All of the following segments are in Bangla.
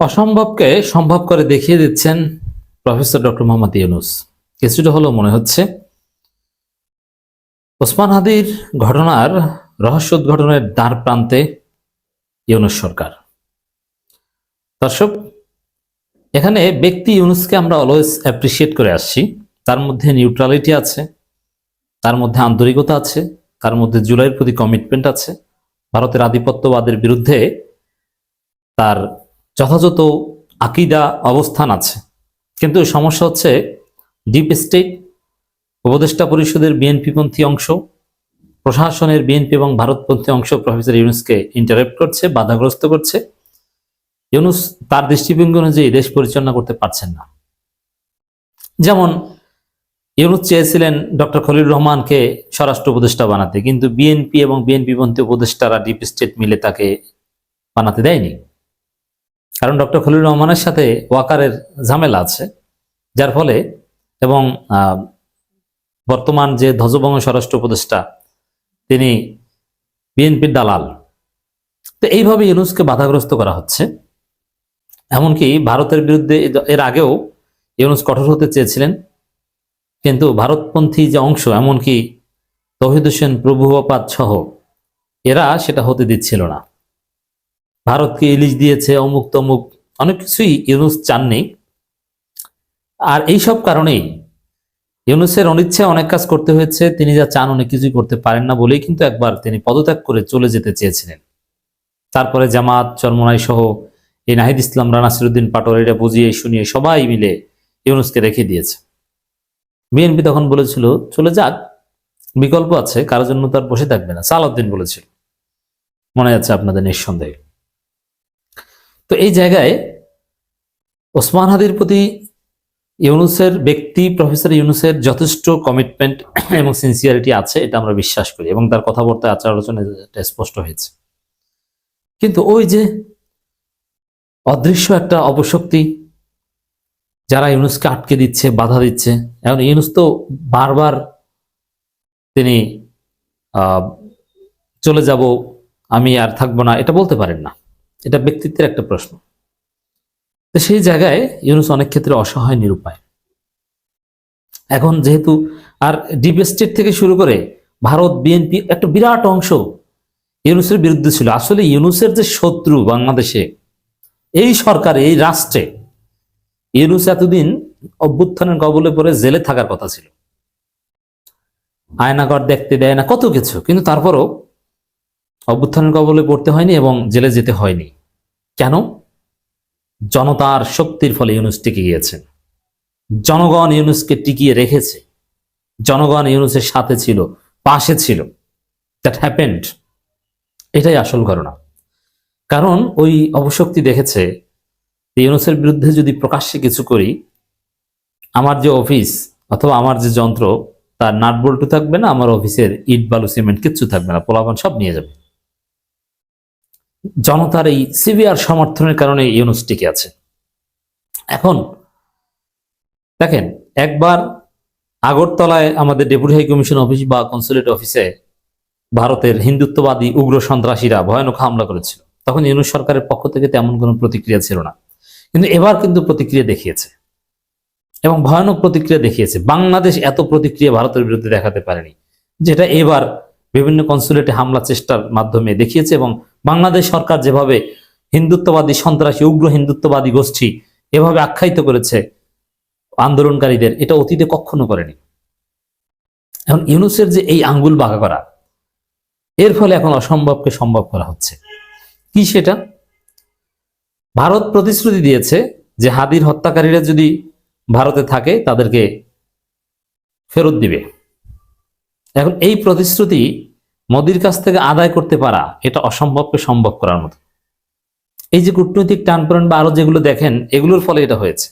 অসম্ভবকে সম্ভব করে দেখিয়ে দিচ্ছেন প্রফেসর ডক্টর মোহাম্মদ ইউনুস। কিছুটা হলেও মনে হচ্ছে। ওসমান হাদির ঘটনার রহস্য উদ্ঘাটনের দ্বার প্রান্তে ইউনুস সরকার। দর্শক, এখানে ব্যক্তি ইউনুসকে আমরা অলওয়েজ অ্যাপ্রিসিয়েট করে আসছি। তার মধ্যে নিউট্রালিটি আছে, তার মধ্যে আন্তরিকতা আছে, তার মধ্যে জুলাইয়ের প্রতি কমিটমেন্ট আছে। ভারতের আধিপত্যবাদের বিরুদ্ধে তার যথাযথ আকিদা অবস্থান আছে। কিন্তু সমস্যা হচ্ছে ডিপ স্টেট উপদেষ্টা পরিষদের বিএনপিপন্থী অংশ, প্রশাসনের বিএনপি এবং ভারতপন্থী অংশ প্রফেসর ইউনুসকে ইন্টারাপ্ট করছে, বাধাগ্রস্ত করছে। ইউনুস তার দৃষ্টিভঙ্গি অনুযায়ী দেশ পরিচালনা করতে পারছেন না। যেমন ইউনুস চেয়েছিলেন ডক্টর খলিল রহমানকে স্বরাষ্ট্র উপদেষ্টা বানাতে, কিন্তু বিএনপি এবং বিএনপিপন্থী উপদেষ্টারা ডিপ স্টেট মিলে তাকে বানাতে দেয়নি। কারণ ডক্টর খলিল রহমানের সাথে ওয়াকারের ঝামেলা আছে, যার ফলে এবং বর্তমান যে ধ্বজবঙ্গ স্বরাষ্ট্র উপদেষ্টা, তিনি বিএনপির দালাল। তো এইভাবে ইউনুসকে বাধাগ্রস্ত করা হচ্ছে। এমনকি ভারতের বিরুদ্ধে এর আগেও ইউনুস কঠোর হতে চেয়েছিলেন। কিন্তু ভারতপন্থী যে অংশ, এমনকি তহিদ হোসেন প্রভুবাপাত সহ, এরা সেটা হতে দিচ্ছিল না। ভারতকে ইলিশ দিয়েছে, অমুক তমুক, অনেক কিছুই ইউনুস চাননি। আর এই সব কারণেই ইউনুসের অনিচ্ছে অনেক কাজ করতে হয়েছে, তিনি যা চান অনেক কিছুই করতে পারেন না বলেই কিন্তু একবার তিনি পদত্যাগ করে চলে যেতে চেয়েছিলেন। তারপরে জামাত, চরমনাই সহ এই নাহিদ ইসলাম, রানা সিরুদ্দিন পাটোয়ার এটা বুঝিয়ে শুনিয়ে সবাই মিলে ইউনুসকে রেখে দিয়েছে। বিএনপি তখন বলেছিল, চলে যাক, বিকল্প আছে কারোর জন্য তার বসে থাকবে না। সালাউদ্দিন বলেছিল। মনে আছে আপনাদের নিঃসন্দেহে। তো এই জায়গায় ওসমান হাদির প্রতি ইউনুসের ব্যক্তি, প্রফেসর ইউনুসের যথেষ্ট কমিটমেন্ট এবং সিনসিয়ারিটি আছে, এটা আমরা বিশ্বাস করি এবং তার কথাবার্তায় আচার আলোচনায় এটা স্পষ্ট হয়েছে। কিন্তু ওই যে অদৃশ্য একটা অপশক্তি যারা ইউনুসকে আটকে দিচ্ছে, বাধা দিচ্ছে, এখন ইউনুস তো বারবার তিনি চলে যাব, আমি আর থাকব না, এটা বলতে পারেন না। এটা ব্যক্তিত্বের একটা প্রশ্ন। তো সেই জায়গায় ইউনুস অনেক ক্ষেত্রে অসহায়, নিরুপায়। এখন যেহেতু আর ডিপ স্টেট থেকে শুরু করে ভারত, বিএনপি একটা বিরাট অংশ ইউনুসের বিরুদ্ধে ছিল। আসলে ইউনুসের যে শত্রু বাংলাদেশে, এই সরকারে, এই রাষ্ট্রে ইউনুস এতদিন অভ্যুত্থানের কবলে পরে জেলে থাকার কথা ছিল। আয়নাগর দেখতে দেয় না, কত কিছু। কিন্তু তারপরও অভ্যুত্থানের কবলে পড়তে হয়নি এবং জেলে যেতে হয়নি। কেন? জনতার শক্তির ফলে ইউনুস টিকে গিয়েছেন জনগণ ইউনুসকে টিকিয়ে রেখেছে। জনগণ ইউনুসের সাথে ছিল, পাশে ছিল। দ্যাট হ্যাপেন্ড এটাই আসল ঘটনা। কারণ ওই অবশক্তি দেখেছে ইউনুসের বিরুদ্ধে যদি প্রকাশ্যে কিছু করি, আমার যে অফিস অথবা আমার যে যন্ত্র, তার নাট বল্টু থাকবে না, আমার অফিসের ইট, বালু, সিমেন্ট, কিচ্ছু থাকবে না, পোলাপান সব নিয়ে যাবে। জনতার এই সিভিয়ার সমর্থনের কারণে ইউনুস টিকে আছে। এখন দেখেন, একবার আগরতলায় আমাদের ডেপুটি হাই কমিশন অফিস বা কনসুলেট অফিসে ভারতের হিন্দুত্ববাদী উগ্র সন্ত্রাসীরা ভয়ানক হামলা করেছিল। তখন ইউনুস সরকারের পক্ষ থেকে তেমন কোনো প্রতিক্রিয়া ছিল না। কিন্তু এবার কিন্তু প্রতিক্রিয়া দেখিয়েছে। এবং ভয়ানক প্রতিক্রিয়া দেখিয়েছে। বাংলাদেশ এত প্রতিক্রিয়া ভারতের বিরুদ্ধে দেখাতে পারেনি, যেটা এবার বিভিন্ন কনসুলেটে হামলা চেষ্টার মাধ্যমে দেখিয়েছে এবং বাংলাদেশ সরকার যেভাবে হিন্দুত্ববাদী, সন্ত্রাসী, উগ্র হিন্দুত্ববাদী গোষ্ঠী এভাবে আখ্যায়িত করেছে আন্দোলনকারীদের, এটা অতীতে কখনো করেনি। এখন ইউনুসের যে এই আঙ্গুল বাঁকা করা, এর ফলে এখন অসম্ভবকে সম্ভব করা হচ্ছে। কি সেটা? ভারত প্রতিশ্রুতি দিয়েছে যে হাদির হত্যাকারীরা যদি ভারতে থাকে, তাদেরকে ফেরত দিবে। এখন এই প্রতিশ্রুতি মোদির কাছ থেকে আদায় করতে পারা, এটা অসম্ভবকে সম্ভব করার মতো। এই যে কূটনৈতিক টানপোড়েন বা আরও যেগুলো দেখেন, এগুলোর ফলে এটা হয়েছে।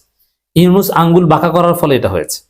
ইউনুস আঙ্গুল বাঁকা করার ফলে এটা হয়েছে।